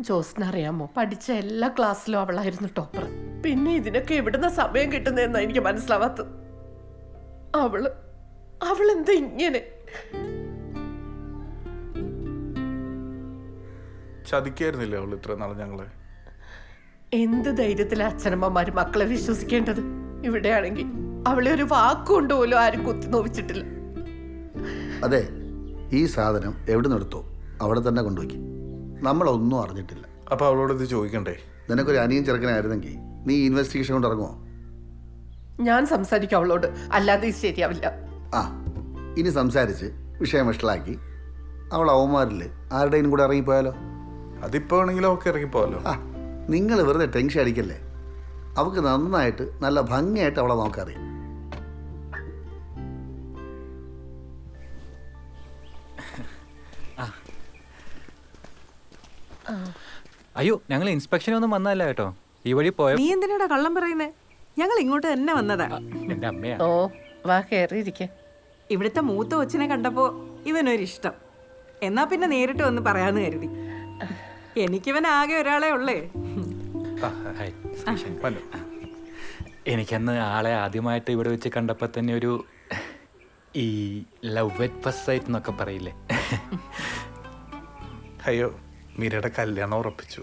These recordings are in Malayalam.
ജോസിനറിയാമോ പഠിച്ച എല്ലാ ക്ലാസ്സിലും അവളായിരുന്നു ടോപ്പർ. പിന്നെ ഇതിനൊക്കെ എവിടുന്ന സമയം കിട്ടുന്നതെന്നാ എനിക്ക് മനസ്സിലാവാത്തത് അവൾ അവളെന്താ ഇങ്ങനെ? ചതിക്കായിരുന്നില്ലേ അവൾ ഇത്ര നാളെ ഞങ്ങളെ? എന്ത് ധൈര്യത്തിലാ അച്ഛനമ്മമാര് മക്കളെ വിശ്വസിക്കേണ്ടത്? ഇവിടെയാണെങ്കിൽ അവളെ ഒരു വാക്കുകൊണ്ട് പോലും ആരും കുത്തി നോവിച്ചിട്ടില്ല. അതെ ഈ സാധനം എവിടെ നിന്നെടുത്തോ അവിടെ തന്നെ കൊണ്ടുപോയി. നമ്മളൊന്നും അറിഞ്ഞിട്ടില്ല. അപ്പൊ അവളോട് ഇത് ചോദിക്കണ്ടേ? നിനക്കൊരു അനിയൻ ചെറുക്കനായിരുന്നെങ്കിൽ നീ ഇൻവെസ്റ്റിഗേഷൻ കൊണ്ട് ഇറങ്ങുമോ ഞാൻ സംസാരിക്കും അവളോട്. അല്ലാതെ ഇത് ശരിയാവില്ല. ആ ഇനി സംസാരിച്ച് വിഷയം വഷളാക്കി അവൾ അവന്മാരിൽ ആരുടെയും കൂടെ ഇറങ്ങിപ്പോയാലോ? അതിപ്പോ വേണമെങ്കിലും ഒക്കെ ഇറങ്ങിപ്പോയാലോ ആ നിങ്ങൾ വെറുതെ ടെൻഷൻ അടിക്കല്ലേ? അവൾക്ക് നന്നായിട്ട് നല്ല ഭംഗിയായിട്ട് അവളെ നോക്കറിയാം. അയ്യോ ഞങ്ങൾ ഇൻസ്പെക്ഷൻ ഒന്നും വന്നല്ല കേട്ടോ. ഈ വഴി പോയ നീ എന്തിനാടാ കള്ളം പറയുന്നേ? ഞങ്ങൾ ഇങ്ങോട്ട് തന്നെ വന്നതാ. എന്റെ അമ്മയാ. ഓ വാ കയറിയിരിക്കെ ഇവിടുത്തെ മൂത്ത കൊച്ചിനെ കണ്ടപ്പോ ഇവനൊരിഷ്ടം. എന്നാ പിന്നെ നേരിട്ട് വന്ന് പറയാന്ന് കരുതി. എനിക്കിവൻ ആകെ ഒരാളെ ഉള്ളേ. ഹായ്. വന്നു. എനിക്കന്ന് ആളെ ആദ്യമായിട്ട് ഇവിടെ വെച്ച് കണ്ടപ്പോൾ തന്നെ ഒരു ഈ ലവ് അറ്റ് ഫസ്റ്റ് സൈറ്റ് എന്നൊക്കെ പറയില്ലേ? അയ്യോ മീരയുടെ കല്യാണം ഉറപ്പിച്ചു.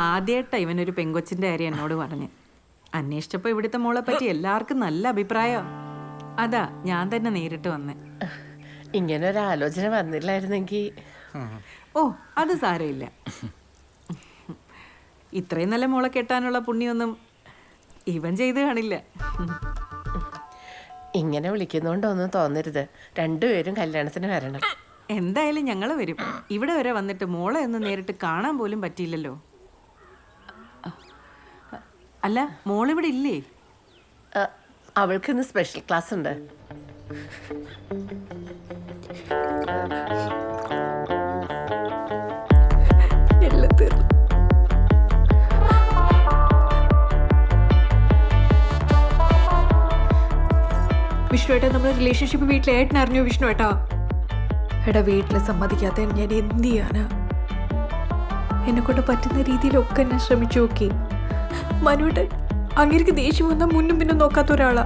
ആദ്യമായിട്ടാ ഇവനൊരു പെങ്കൊച്ചിന്റെ കാര്യം എന്നോട് പറഞ്ഞു. അന്വേഷിച്ചപ്പോ ഇവിടുത്തെ മോളെ പറ്റി എല്ലാവർക്കും നല്ല അഭിപ്രായം. അതാ ഞാൻ തന്നെ നേരിട്ട് വന്നേ. ഇങ്ങനെ ഒരു ആലോചന വന്നില്ലായിരുന്നെങ്കിൽ ഓ അത് സാരമില്ല. ഇത്രയും നല്ല മോളെ കെട്ടാനുള്ള പുണ്യൊന്നും ഇവൻ ചെയ്ത് കാണില്ല. ഇങ്ങനെ വിളിക്കുന്നോണ്ടൊന്നും തോന്നരുത്. രണ്ടുപേരും കല്യാണത്തിന് വരണം. എന്തായാലും ഞങ്ങൾ വരും. ഇവിടെ വരെ വന്നിട്ട് മോളെ ഒന്ന് നേരിട്ട് കാണാൻ പോലും പറ്റിയില്ലല്ലോ. അല്ല മോളിവിടെ ഇല്ലേ? അവൾക്ക് ഇന്ന് സ്പെഷ്യൽ ക്ലാസ് ഉണ്ട് വിഷ്ണു ഏട്ടാ നമ്മുടെ റിലേഷൻഷിപ്പ് വീട്ടിലെ ഏട്ടൻ അറിഞ്ഞു വിഷ്ണു ഏട്ടാ എടാ വീട്ടിൽ സമ്മതിക്കാത്ത ഞാൻ എന്ത് ചെയ്യാനാ? എന്നെ കൊണ്ട് പറ്റുന്ന രീതിയിലൊക്കെ ഞാൻ ശ്രമിച്ചു നോക്കി. മനുവേട്ടൻ അങ്ങേക്ക് ദേഷ്യം വന്നാൽ മുന്നും പിന്നും നോക്കാത്ത ഒരാളാ.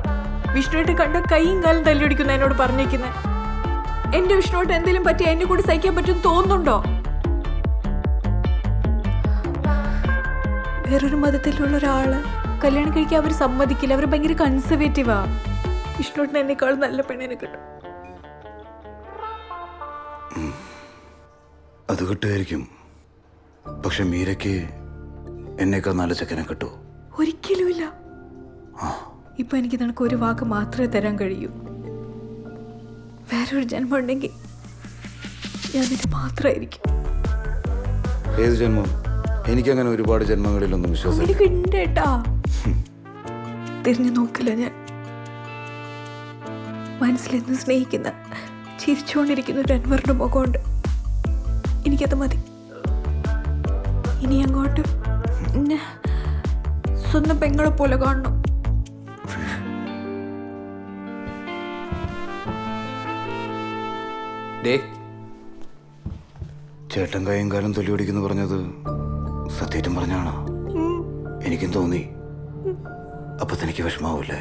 വിഷ്ണുവേട്ടൻ കണ്ട കൈയും കാലം തല്ലിടിക്കുന്ന എന്നോട് പറഞ്ഞേക്കുന്നത് എന്റെ വിഷ്ണുവേട്ടൻ എന്തെങ്കിലും പറ്റി എന്നെ കൂടി സഹിക്കാൻ പറ്റും തോന്നുന്നുണ്ടോ? വേറൊരു മതത്തിലുള്ള ഒരാൾ കല്യാണം കഴിക്കാൻ അവർ സമ്മതിക്കില്ല. അവർ ഭയങ്കര കൺസർവേറ്റീവാ വിഷ്ണുവേട്ടൻ എന്നെക്കാളും നല്ല പെണ്ണിനെ കിട്ടും. അത് കിട്ടുമായിരിക്കും. പക്ഷെ മീരയ്ക്ക് എന്നേക്കാൾ നല്ല ചെക്കനെ കിട്ടൂ. ഒരിക്കലുമില്ല. ഇപ്പൊ എനിക്ക് നിനക്ക് ഒരു വാക്ക് മാത്രമേ തരാൻ കഴിയൂ. വേറൊരു ജന്മം ഉണ്ടെങ്കിൽ ഞാൻ നിന്റെ മാത്രമായിരിക്കും. ഏത് ജന്മം? എനിക്കങ്ങനെ ഒരുപാട് ജന്മങ്ങളിലൊന്നും വിശ്വാസം തിരിഞ്ഞു നോക്കില്ല ഞാൻ. മനസ്സിലെന്ന് സ്നേഹിക്കുന്ന ചിരിച്ചുകൊണ്ടിരിക്കുന്ന ഒരു അൻവറിന്റെ മുഖമുണ്ട്. എനിക്കത് മതി. ഇനി അങ്ങോട്ട് സ്വന്തം പെങ്ങളെ പോലെ കാണണം. ചേട്ടൻ കൈയും കാലം തൊല്ലി ഓടിക്കുന്നു പറഞ്ഞത് സത്യേറ്റം പറഞ്ഞാണോ? എനിക്കും തോന്നി. അപ്പൊ തനിക്ക് വിഷമാവൂലേ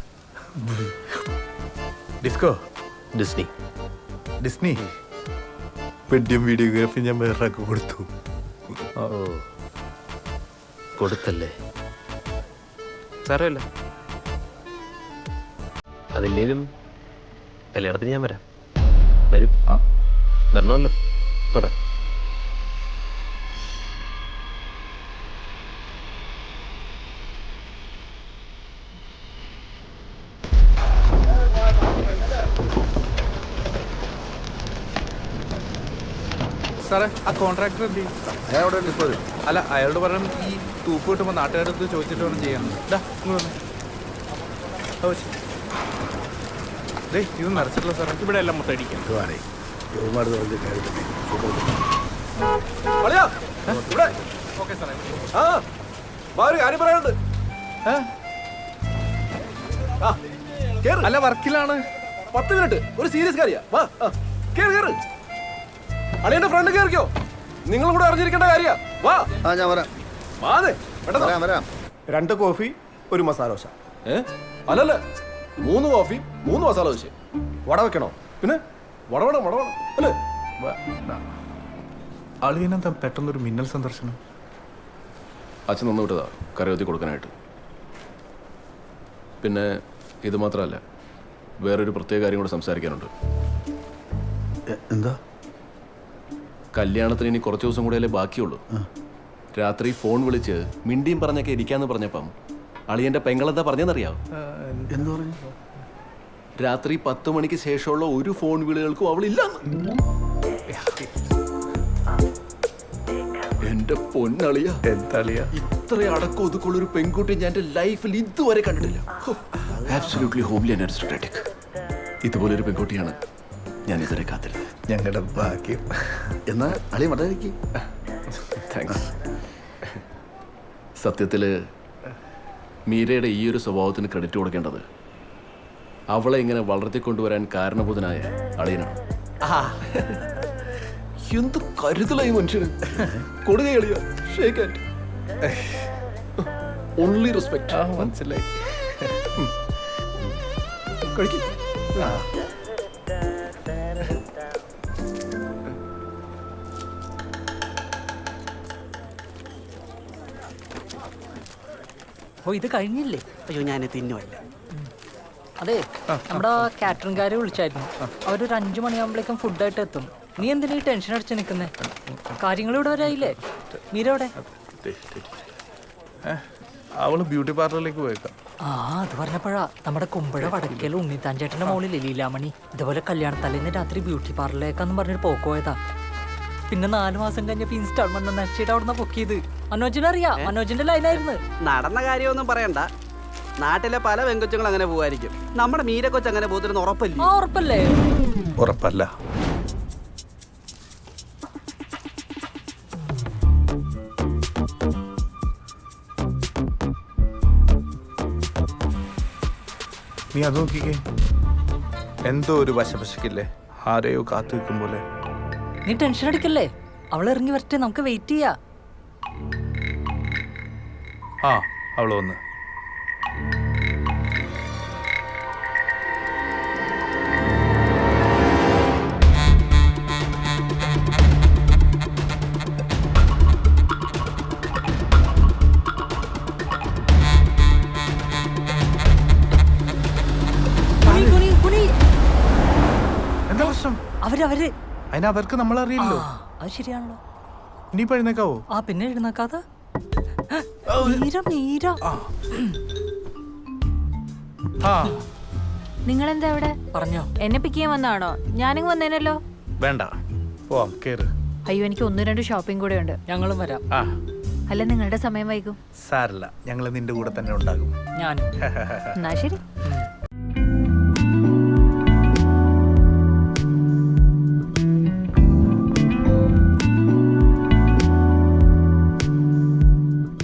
ഡിസ്കോ? ഡിസ്നി. ഡിസ്നി? പെഡ്യം വീഡിയോഗ്രാഫി ഞാൻ വേറൊരാൾക്ക് കൊടുത്തു. ഓ. കൊടുത്തല്ലേ? സാരമില്ല. അതില്ലേലും കല്യാണത്തിന് ഞാൻ വരാം. വരും. വരണമല്ലോ. പോട്ടെ സാറേ ആ കോൺട്രാക്ടർ എന്ത് ചെയ്യും? ഞാൻ അവിടെ ഉണ്ട് ഇപ്പോൾ വരും. അല്ല അയാളോട് പറയണം ഈ തൂപ്പ് കിട്ടുമ്പോൾ നാട്ടുകാരടുത്ത് ചോദിച്ചിട്ട് വേണം ചെയ്യാൻ. ദാ, ഇങ്ങ് വന്നേ. ഓ, ശരി. ദേ, ഇത് നിറച്ചിട്ടില്ല സാറേ. ഇവിടെ എല്ലാം മൊത്തം അടിക്കാം ഇതുവാണേ യുവമാർ പറഞ്ഞ കാര്യത്തിൽ ഓക്കെ സാറേ. അല്ല വർക്കിലാണ്. പത്ത് മിനിറ്റ്. ഒരു സീരിയസ് കാര്യ. വാ കേറ് കേറ്. അളിയന്റെ ഫ്രണ്ട് കേറിക്കോ നിങ്ങൾ കൂടെ അറിഞ്ഞിരിക്കേണ്ട കാര്യ. വാ. ആ ഞാൻ വരാം. വാതെ പെട്ടെന്ന് വരാം വരാം. രണ്ട് കോഫി ഒരു മസാല ദോശ. ഏ? അല്ലല്ല. മൂന്ന് കോഫി മൂന്ന് മസാല ദോശ. വട വെക്കണോ? പിന്നെ വട വേണം വട വേണം അല്ലേ? അളിയനെന്താ പെട്ടെന്നൊരു മിന്നൽ സന്ദർശനം? അച്ഛൻ നിന്ന് വിട്ടതാ. കറിവത്തി കൊടുക്കാനായിട്ട്. പിന്നെ ഇത് മാത്രമല്ല വേറൊരു പ്രത്യേക കാര്യം കൂടെ സംസാരിക്കാനുണ്ട്. എന്താ? കല്യാണത്തിന് ഇനി കുറച്ച് ദിവസം കൂടിയല്ലേ ബാക്കിയുള്ളൂ. രാത്രി ഫോൺ വിളിച്ച് മിണ്ടിയും പറഞ്ഞൊക്കെ ഇരിക്കാന്ന് പറഞ്ഞപ്പം അളിയന്റെ പെങ്ങളെന്താ പറഞ്ഞെന്നറിയാം എന്ത്? പറഞ്ഞു? രാത്രി പത്ത് മണിക്ക് ശേഷമുള്ള ഒരു ഫോൺ വിളികൾക്കും അവളില്ല എന്റെ പൊന്നളിയ. എന്താ അളിയ ഇത്ര അടക്കം ഒതുക്കുള്ള ഒരു പെൺകുട്ടി ഞാൻ എന്റെ ലൈഫിൽ ഇതുവരെ കണ്ടിട്ടില്ല. ആബ്സല്യൂട്ട്ലി ഹോംലി ആൻഡ് ഇതുപോലൊരു ഇതുപോലെ ഒരു പെൺകുട്ടിയാണ് ഞാൻ ഇതുവരെ കാത്തിരുന്നത്. ഞങ്ങളുടെ ഭാഗ്യം. എന്നാ അളി മടക്കി താങ്ക്സ് സത്യത്തിൽ മീരയുടെ ഈ ഒരു സ്വഭാവത്തിന് ക്രെഡിറ്റ് കൊടുക്കേണ്ടത് അവളെ ഇങ്ങനെ വളർത്തിക്കൊണ്ടുവരാൻ കാരണഭൂതനായ അളിയനാണ്. എന്ത് കരുതലായി മനുഷ്യന്. കൊടുക എളിയ ഷേക്ക് ഓൺലി റെസ്പെക്ട് ആ മനസ്സിലായി. കഴിക്കും. ഓ ഇത് കഴിഞ്ഞില്ലേ? അയ്യോ ഞാൻ തിന്നുമല്ല അതെ നമ്മുടെ കാറ്ററിംഗുകാരെ വിളിച്ചായിരുന്നു. അവരൊരു അഞ്ചു മണിയാകുമ്പോഴേക്കും ഫുഡായിട്ട് എത്തും. നീ എന്തിനാ ഈ ടെൻഷൻ അടിച്ച് നിൽക്കുന്നേ കാര്യങ്ങൾ ഇവിടെ വരായില്ലേ മീരവിടെ അവൾ ബ്യൂട്ടി പാർലറിലേക്ക് പോയേക്കാം. ആ അത് പറഞ്ഞപ്പോഴാ നമ്മുടെ കുമ്പഴ വടക്കേൽ ഉണ്ണിത്താഞ്ചേട്ടന്റെ മോളിൽ ലീലാമണി? ഇതുപോലെ കല്യാണത്തലേന്ന് രാത്രി ബ്യൂട്ടി പാർലറിലേക്കാന്ന് പറഞ്ഞൊരു പോക്ക് പോയതാ. പിന്നെ നാല് മാസം കഴിഞ്ഞപ്പോ ഇൻസ്റ്റാൾമെന്റ് നച്ചിട്ട് അവിടുന്ന് പൊക്കിയത്. മനോജിനെ അറിയാം. മനോജിന്റെ ലൈനായിരുന്നു നടന്ന കാര്യമൊന്നും പറയണ്ട. നാട്ടിലെ പല വെങ്കൊച്ചുങ്ങൾ അങ്ങനെ പോവായിരിക്കും. നമ്മുടെ മീരക്കൊച്ച് അങ്ങനെ പോകുന്ന ഉറപ്പല്ലേ? ആ ഉറപ്പല്ലേ? ഉറപ്പല്ല. നീ അത് നോക്കിക്കേ. എന്തോ ഒരു വശപശക്കില്ലേ ആരെയോ കാത്തു നിൽക്കും പോലെ. നീ ടെൻഷൻ അടിക്കല്ലേ? അവൾ ഇറങ്ങി വരട്ടെ നമുക്ക് വെയിറ്റ് ചെയ്യാ. ആ അവൾ വന്ന്. കുനി, കുനി, അതിന് അവർക്ക് നമ്മൾ അറിയില്ലോ അത് ശരിയാണല്ലോ. നീ എഴുന്നേക്കാവോ? ആ പിന്നെ എഴുന്നേക്കാതെ നിങ്ങൾ എന്താ ഇവിടെ പറഞ്ഞോ. എന്നെ പിക്ക് ചെയ്യാൻ വന്നാണോ ഞാനും വന്നേനല്ലോ. വേണ്ട. പോവാം കേറ്. അയ്യോ എനിക്ക് ഒന്ന് രണ്ട് ഷോപ്പിംഗ് കൂടെ ഉണ്ട്. ഞങ്ങളും വരാം. അല്ല നിങ്ങളുടെ സമയം വൈകും. സാരല്ല. ഞങ്ങൾ നിന്റെ കൂടെ തന്നെ ഉണ്ടാകും. ഞാനും. എന്നാ ശരി.